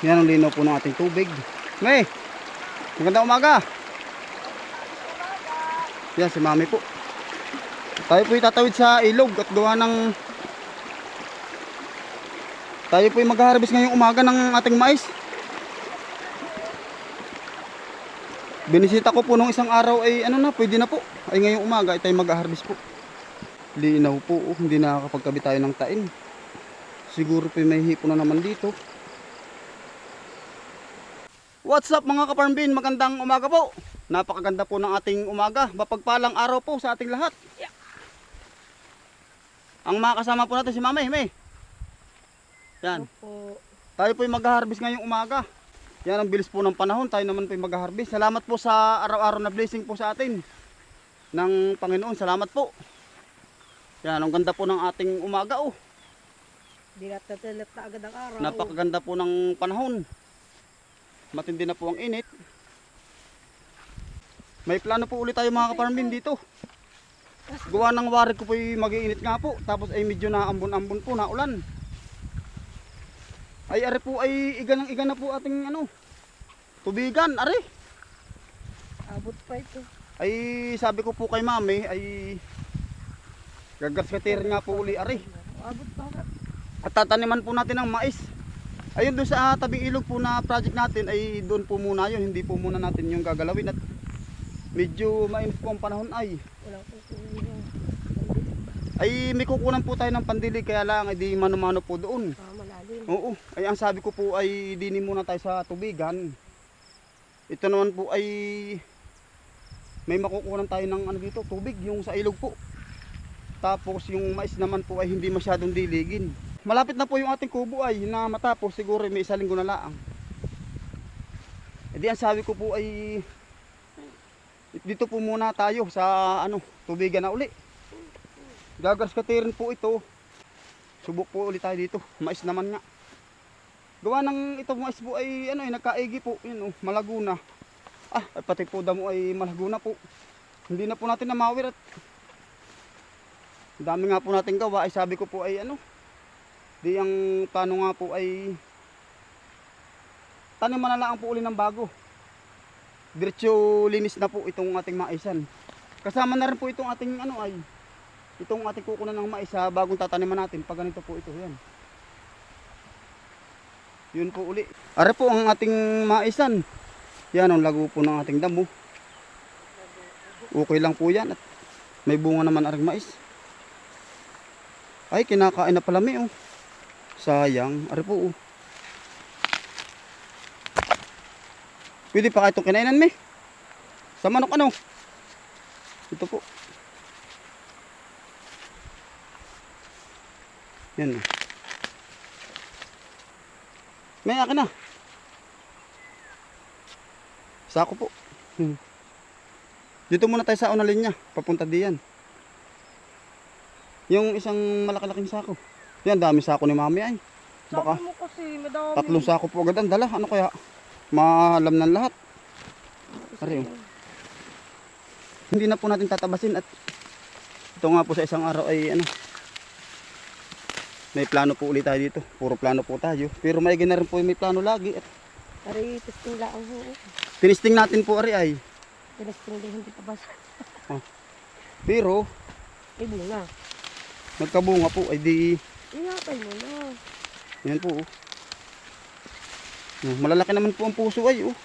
Yan ang linaw po ng ating tubig. May, magandang umaga. Yan si mami po. Tayo po itatawid sa ilog at gawa ng tayo po mag-harvest ngayong umaga ng ating mais. Binisita ko po nung isang araw ay ano na, pwede na po. Ay ngayong umaga ay tayo mag-harvest po. Linaw po, oh, hindi nakakapagkabit tayo ng tain. Siguro po may hipo na naman dito. What's up mga kaparmbin? Magandang umaga po. Napakaganda po ng ating umaga. Mapagpalang araw po sa ating lahat. Ang makasama po natin si Mama Hime. Yan. Opo. Tayo po mag-harvest ngayong umaga. Yan ang bilis po ng panahon. Tayo naman po mag-harvest. Salamat po sa araw-araw na blessing po sa atin. Ng Panginoon. Salamat po. Yan, ang ganda po ng ating umaga oh. Di natatalat na agad ang araw. Napakaganda po ng panahon. Matindi na po ang init. May plano po ulit tayo mga kaparmin dito. Gawa ng wari ko po mag-iinit nga po. Tapos ay medyo na ambon-ambon po na ulan. Ay ari po ay iga ng iga na po ating ano. Tubigan, ari. Abot pa ito. Ay sabi ko po kay mami ay gagas nga po uli ari. Abot pa. At tataniman po natin ng mais. Ayun doon sa tabing ilog po na project natin ay doon po muna yun. Hindi po muna natin yung gagalawin. At medyo mainit po ang panahon ay. Ay may kukunan po tayo ng pandilig kaya lang ay di mano-mano po doon. Ah. Oo. Ay ang sabi ko po ay dinin muna tayo sa tubigan. Ito naman po ay may makukunan tayo ng ano dito, tubig yung sa ilog po. Tapos yung mais naman po ay hindi masyadong diligin. Malapit na po yung ating kubo ay na matapos siguro may isa linggo na laang. E ang sabi ko po ay dito po muna tayo sa ano, tubigan na uli. Gagas katirin po ito. Subok po ulit tayo dito. Mais naman nga. Gawa ng ito mais po ay ano ay nagkaigi po. Yun oh, malaguna. Ah, ay, pati po damo ay malaguna po. Hindi na po natin namawir at dami nga po natin gawa ay sabi ko po ay ano. Di ang plano nga po ay tanim na lang po uli ng bago. Diretso linis na po itong ating maisan. Kasama na rin po itong ating ano ay itong ating kukunan ng mais sa bagong tataniman natin. Pag ganito po ito, yan. Yun po uli. Are po ang ating maisan. Yan ang lago po ng ating damo. Okay lang po yan. At may bunga naman aring mais. Ay, kinakain na pala may oh. Sayang. Are po oh. Pwede pa itong kinainan may. Sa manok ano? Ito po. Yan. oh. May akin na. Sako po. Hmm. Dito muna tayo sa una linya. Papunta diyan. Yung isang malaki-laking sako. Yan, dami sako ni mami ay. Baka Sabi mo kasi, madami. tatlong sako po agad ang dala. Ano kaya? Maalam ng lahat. Ari, oh. Hindi na po natin tatabasin at ito nga po sa isang araw ay ano. May plano po ulit tayo dito. Puro plano po tayo. Pero may na rin po may plano lagi. At Ari, testing lang ho. tinisting natin po ari ay. Testing din, hindi pa basa. Pero Ay, bunga. nagkabunga po ay di Ingapay mo na. yan po. Oh. Oh, Malalaki naman po ang puso ay oh.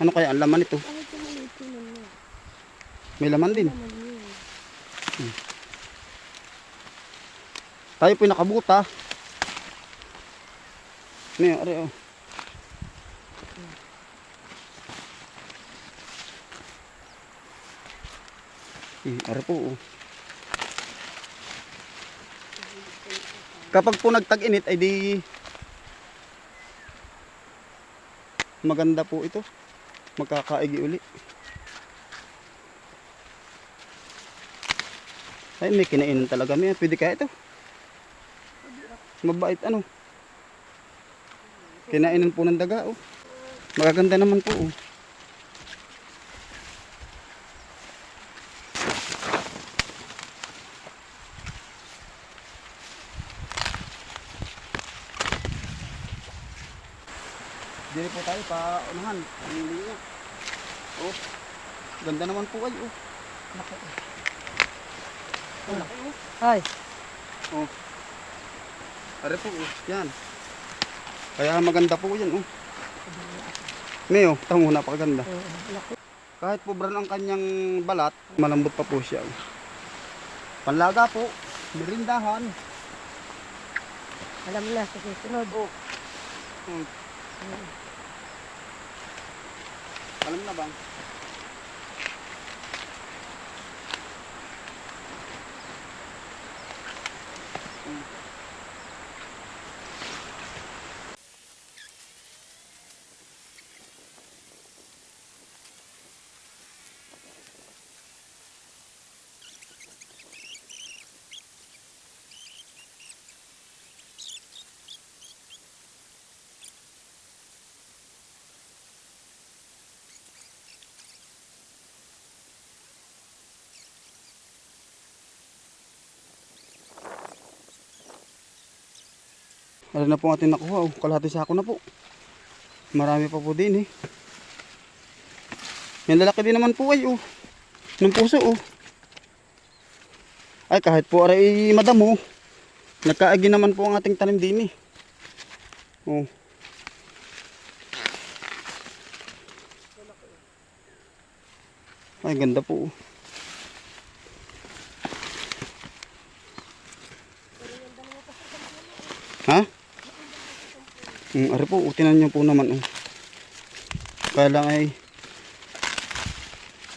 Ano kaya ang laman ito? Ay, tumulito mo na. May laman din. Yun. Tayo po nakabuta. Ano yun, ari oh. Eh, ari po oh. Kapag po nagtag-init ay di maganda po ito. Magkakaigi uli. Ay, may kinainan talaga. May pwede kaya ito. Mabait ano. Kinainan po ng daga oh. Magaganda naman po oh. Dili po tayo pa unahan. Linya. Oh. Ganda naman po ay oh. Laki. Ang laki mo. Ay. Oh. Are po oh. Yan. Kaya maganda po yan oh. May oh, tango napakaganda. Kahit po brown ang kanyang balat, malambot pa po siya. oh. Panlaga po, merindahan. Alam na sa susunod. Oh. Hmm. Alam na bang? Ano na po atin nakuha oh. Kalahati sako na po. Marami pa po din eh. Yan lalaki din naman po ay oh. Ng puso oh. Ay kahit po aray madamo. Nagkaagi naman po ang ating tanim din eh. Oh. Ay ganda po oh. Mm, ari po, utinan niyo po naman. Oh. Kaya lang ay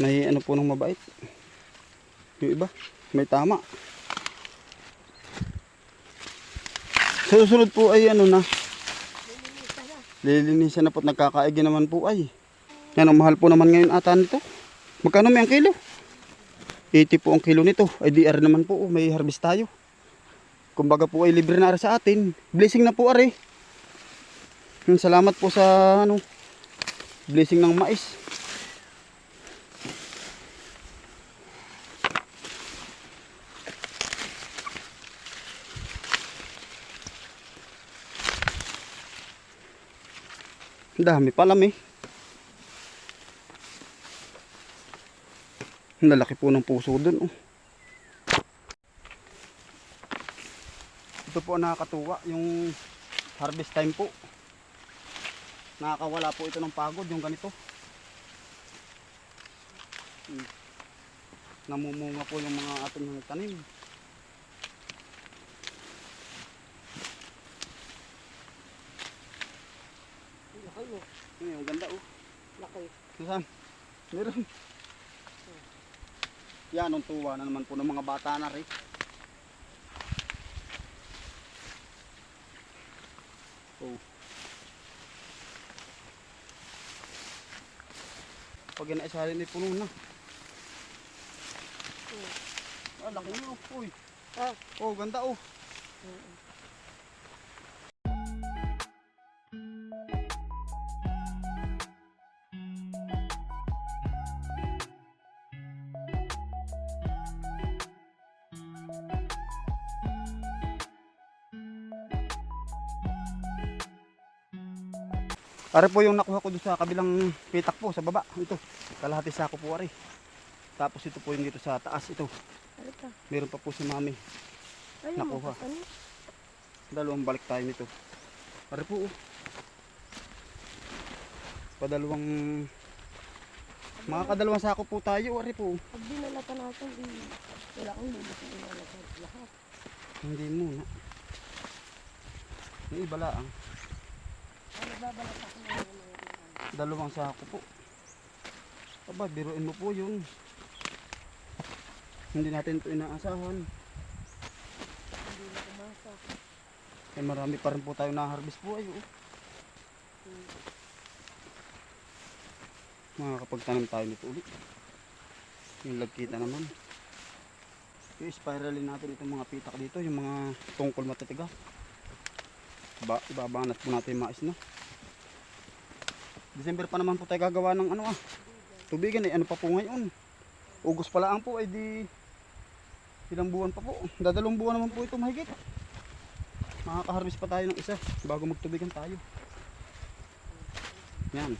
may ano po ng mabait. Yung iba, may tama. Sa susunod po ay ano na. Lilinisan na po at nagkakaigi naman po ay. Yan ang mahal po naman ngayon ata nito. Magkano may ang kilo? 80 po ang kilo nito. Ay DR naman po, oh, may harvest tayo. Kumbaga po ay libre na rin sa atin. Blessing na po ari. Salamat po sa ano blessing ng mais. Dami pala may. Ang lalaki po ng puso dun. Oh. Ito po nakakatuwa, yung harvest time po. Nakakawala po ito ng pagod, yung ganito. Hmm. Namumunga po yung mga ating tanim. Laki mo. Ayun, yung ganda oh. Laki. Saan? Meron. Yan, ang tuwa na naman po ng mga bata na rin. Oh. Pag inaisalin ni puno na. Ah, laki nyo. Uy. Ah. Oh, ganda oh. Are po yung nakuha ko doon sa kabilang pitak po sa baba. Ito, kalahati sako po are. Tapos ito po yung dito sa taas ito. Ano ka? Meron pa po si mami. Ay, Nakuha. Ano? Dalawang balik tayo nito. Are po oh. Padalawang mga kadalawang sako po tayo, are po. Pag dinala pa natin, eh, wala kang lulutin na lahat. Hindi muna. Yung iba lang. Ano babalak ako mga Dalawang sako po. Aba, biruin mo po yun. Hindi natin ito inaasahan. hindi na kumasa. Eh, marami pa rin po tayo na-harvest po ay oh. Makakapagtanim tayo nito ulit. Yung lagkita naman. Yung spiralin natin itong mga pitak dito, yung mga tungkol matatiga. Ba, ibabanat po natin yung mais na. December pa naman po tayo gagawa ng ano ah. Tubigan eh, ano pa po ngayon. Ugos pala ang po ay di ilang buwan pa po. Dadalong buwan naman po ito mahigit. Makaka-harvest pa tayo ng isa bago magtubigan tayo. Yan.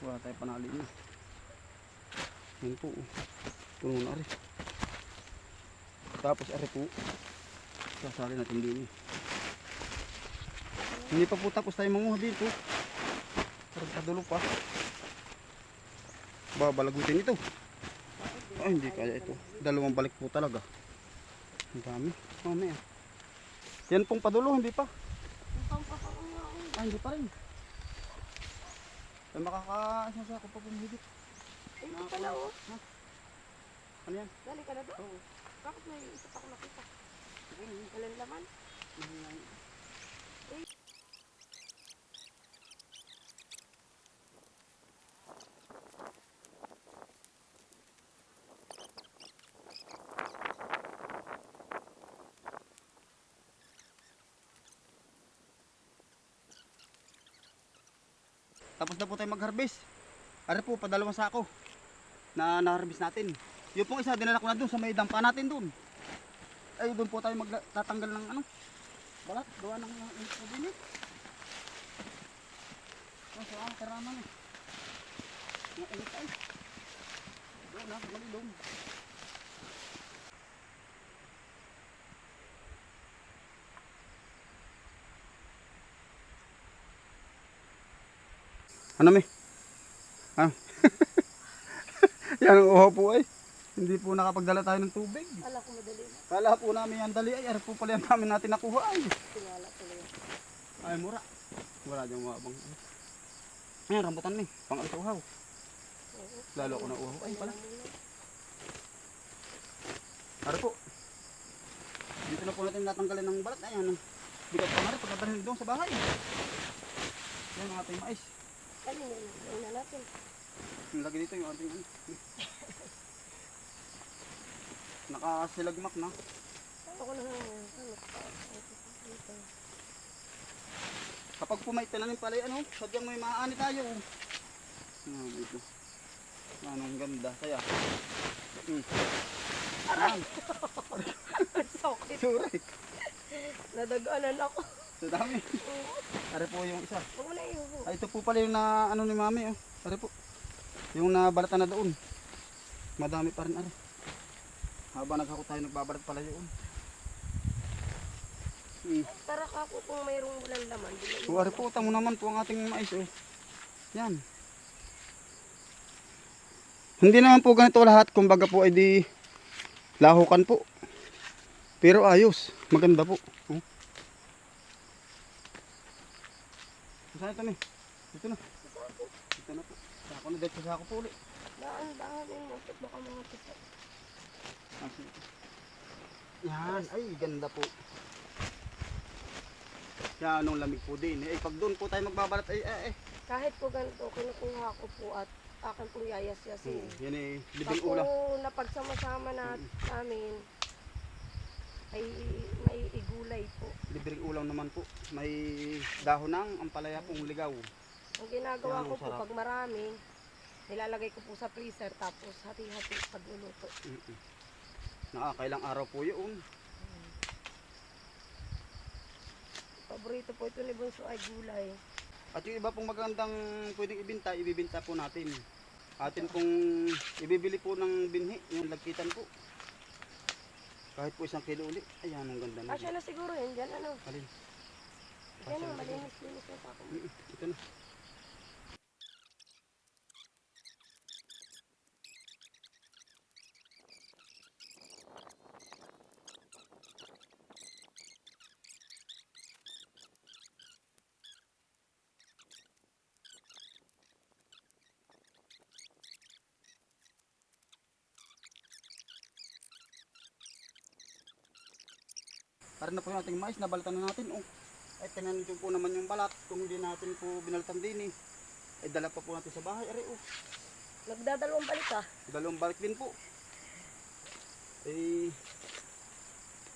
Wala tayo panali na. Yan po. oh. Puno na rin. Tapos ari po. Sasali natin din eh. Hindi pa po tapos tayo manguha dito. Parang padulo pa. Babalagutin ito. Ay, hindi kaya ito. Dalawang balik po talaga. Ang dami. Mamaya. Yan pong padulo, hindi pa. Ay, hindi pa rin. Ay, makakasasa ko pa pong higit. Ay, ito pala oh. Ha? Ano yan? Dali ka na doon. Oo. Bakit may isa pa ako nakita? Walang laman. Tapos na po tayo mag-harvest. Ano po, padalawang sako na na-harvest natin. Yung pong isa, dinala ko na dun sa may dampa natin dun. Ay, doon po tayo magtatanggal ng ano, balat, gawa ng uh, eh. Oh, so, ang karaman eh. Mga init ay. Doon na, malilong. Ano mi? Ah. Yan ang uhaw po ay. Hindi po nakapagdala tayo ng tubig. Kala ko madali na. Kala po namin yan dali ay. Ano po pala yan namin natin nakuha ay. Tingala tuloy. Ay mura. Wala diyang mabang. Ayan, rambutan mi. Pang alis uhaw. Lalo ko na uhaw. Ay pala. Ano po? Dito na po natin natanggalin ng balat. Ayan. Bigat pa nga rin pagkadalhin doon sa bahay. Yan ang ating mais. Ano yun? Na natin. Lagi dito yung ating ano. Nakasilagmak na. Ako na nga. Ano. Kapag po may tinanim pala yung ano, sadyang may maaani tayo. Ah, ito. Anong ganda. Kaya. Hmm. Aray! Sakit. Surik! Nadaganan ako. Sa dami. Ari po yung isa. Ay, ito po pala yung na ano ni mami. Oh. Ari po. Yung nabalatan na doon. Madami pa rin ari. Habang naghako tayo nagbabalat pala yun. Hmm. Tara ka po kung mayroong walang laman. So, ari po, tamo naman po ang ating mais. Oh. Yan. Hindi naman po ganito lahat. Kumbaga po ay di lahukan po. Pero ayos. Maganda po. Oh. Saan ito ni? Dito na. Dito na po. Sako na dito sa ako po ulit. Daan, daan. Yung motot baka mga tito. Ah. Yan. Ay, ganda po. Yan, anong lamig po din. Eh, pag doon po tayo magbabalat, ay, eh, eh. Kahit po ganito, kinukuha ko po at akin pong yayas-yasin. Hmm, yan eh, Pag libing po ulam. napagsama-sama na namin, ay may igulay po. Libreng ulam naman po. May dahon ng ampalaya pong ligaw. Ang ginagawa Yan, ko po sarap. pag marami, nilalagay ko po sa freezer tapos hati-hati pagluluto. Mm-mm. Nakakailang araw po yun. Paborito po ito ni Bunso ay gulay. At yung iba pong magandang pwedeng ibinta, ibibinta po natin. Atin pong ibibili po ng binhi, yung lagkitan po. Kahit po isang kilo ulit. Ayan, ang ganda na. Asya na siguro yun dyan ano. Alin? Yan na, malinis-linis na ako. Mm, Ito na. Na po yung ating mais, nabalatan na natin. Oh. Ay, tingnan nyo po naman yung balat. Kung hindi natin po binalatan din eh. Ay, dala pa po natin sa bahay. Ari, oh. Nagdadalawang balik ah. Dalawang balik din po. Eh,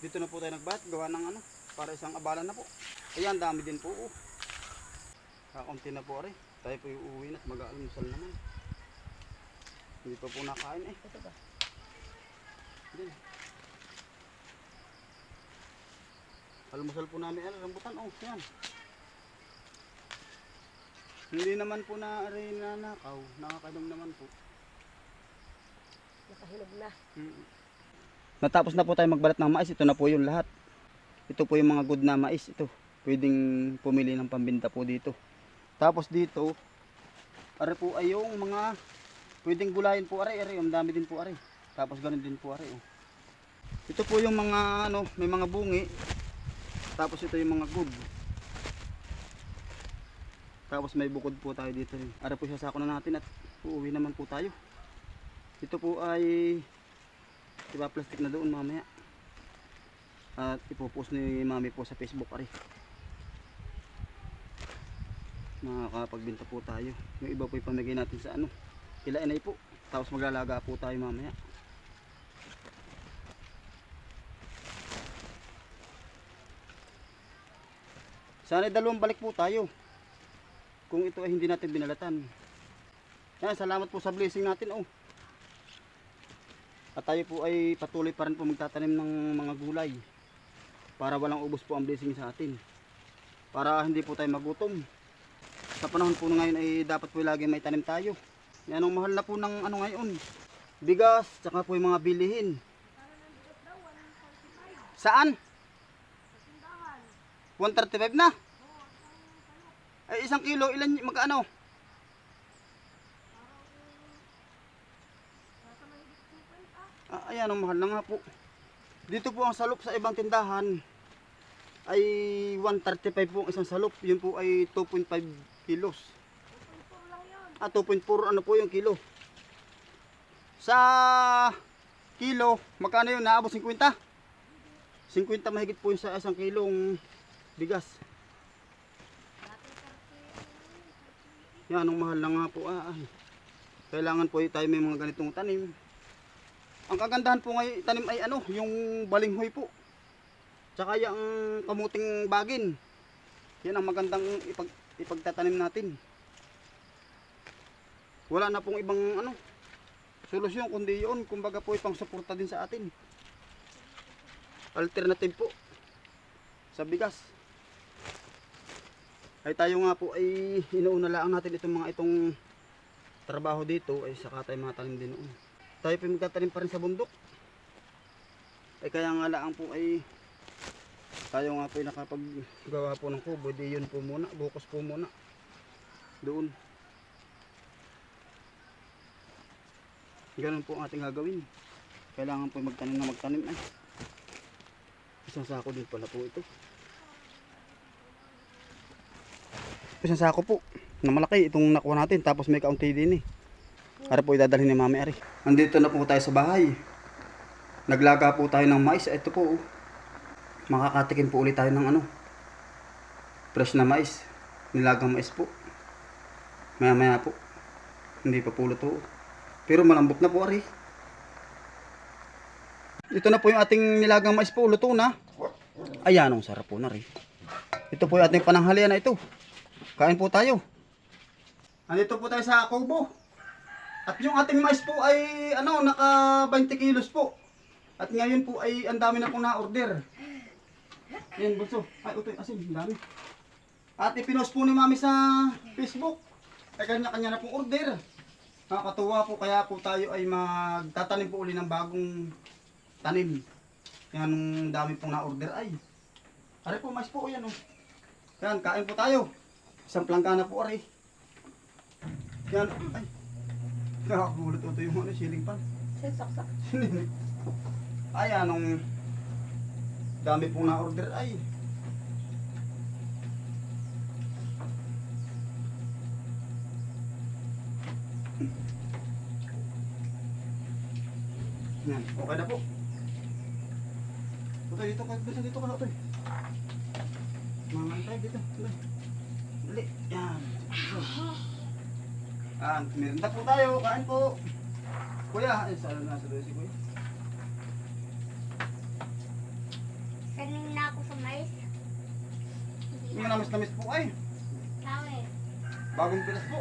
dito na po tayo nagbayat. Gawa ng ano, para isang abala na po. Ayan, dami din po. Oh. Kakunti na po, ari. Tayo po yung uuwi na at mag-aalmusal naman. Hindi pa po nakain eh. Ito ba? Din. Almusal po namin, ano, rambutan. Oh, yan. Hindi naman po na rin nanakaw. Nakakadong naman po. Nakahinog na. Natapos na po tayo magbalat ng mais. Ito na po yung lahat. Ito po yung mga good na mais. Ito. Pwedeng pumili ng pambinta po dito. Tapos dito, are po ay yung mga pwedeng gulayin po are. Are, ang dami din po are. Tapos ganun din po are. Oh. Ito po yung mga ano, may mga bungi. Tapos ito yung mga good. Tapos may bukod po tayo dito. Ara po siya na natin at uuwi naman po tayo. Ito po ay iba plastic na doon mamaya. At ipopost ni mami po sa Facebook ari. Makakapagbenta po tayo. Yung iba po ipamigay natin sa ano. Kila inay po. Tapos maglalaga po tayo mamaya. Sana dalawang balik po tayo. Kung ito ay hindi natin binalatan. Yan, salamat po sa blessing natin oh. At tayo po ay patuloy pa rin po magtatanim ng mga gulay. Para walang ubos po ang blessing sa atin. Para hindi po tayo magutom. Sa panahon po ngayon ay dapat po lagi may tanim tayo. Yan ang mahal na po ng ano ngayon. Bigas, tsaka po yung mga bilihin. Saan? 135 na. Ay isang kilo, ilan magkano? Ah, ayan, ang mahal na nga po. Dito po ang salop sa ibang tindahan ay 135 po ang isang salop. Yun po ay 2.5 kilos. Ah, 2.4 ano po yung kilo. Sa kilo, magkano yun? Naabot 50? 50 mahigit po yung sa isang kilong bigas. Yan, ang mahal na nga po. Ah, ay. Kailangan po tayo may mga ganitong tanim. Ang kagandahan po ngayon tanim ay ano, yung balinghoy po. Tsaka yung kamuting bagin. Yan ang magandang ipag, ipagtatanim natin. Wala na pong ibang ano, solusyon kundi yun. Kumbaga po ipang suporta din sa atin. Alternative po sa bigas. Ay tayo nga po ay inuuna lang natin itong mga itong trabaho dito ay saka tayo mga tanim din noon. Tayo po magtatanim pa rin sa bundok. Ay kaya nga lang po ay tayo nga po ay nakapaggawa po ng kubo. Di yun po muna. Bukas po muna. Doon. Ganun po ang ating gagawin. Kailangan po magtanim na magtanim ay. Isang sako din pala po ito. Isang sako po. Na malaki itong nakuha natin. Tapos may kaunti din eh. Para po idadalhin ni mami ari. Andito na po tayo sa bahay. Naglaga po tayo ng mais. Ito po. oh. Makakatikim po ulit tayo ng ano. Fresh na mais. Nilagang mais po. Maya maya po. Hindi pa po luto. Pero malambot na po ari. Ito na po yung ating nilagang mais po. Luto na. Ayan ang sarap po na rin. Ito po yung ating pananghalian na ito. Kain po tayo. Andito po tayo sa kubo. At yung ating mais po ay ano, naka 20 kilos po. At ngayon po ay ang dami na pong na-order. Yan, bulso. Ay, utoy, asin, ang dami. At ipinost po ni mami sa Facebook. Ay kanya-kanya na pong order. Nakakatuwa po kaya po tayo ay magtatanim po uli ng bagong tanim. Yan, ang dami pong na-order ay. Ari po, mais po, yan oh. Yan, kain po tayo. Isang planggana po, ari. Yan, ay. Nakakagulot ito yung ano, ceiling fan. Say, saksak. ay, anong dami pong na-order ay. Yan, okay na po. Utoy, dito ka, dito, dito ka na, Utoy. Mga tayo dito, dali. Dali, yan. Ah, meron po tayo, kain po. Kuya, ay, saan na sa si Kuya? Kanin na ako sa mais. Yung namis-namis po ay. Tawe. Bagong pilas po.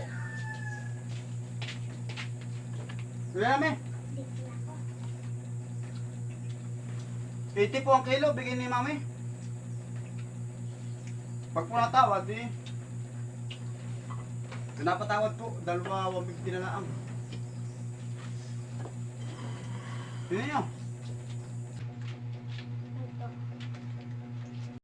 Kuya na ako. 80 po ang kilo, bigay ni mami. Pag po natawag, di. Pinapatawad po, dalawa 150 na lang. Yun nyo.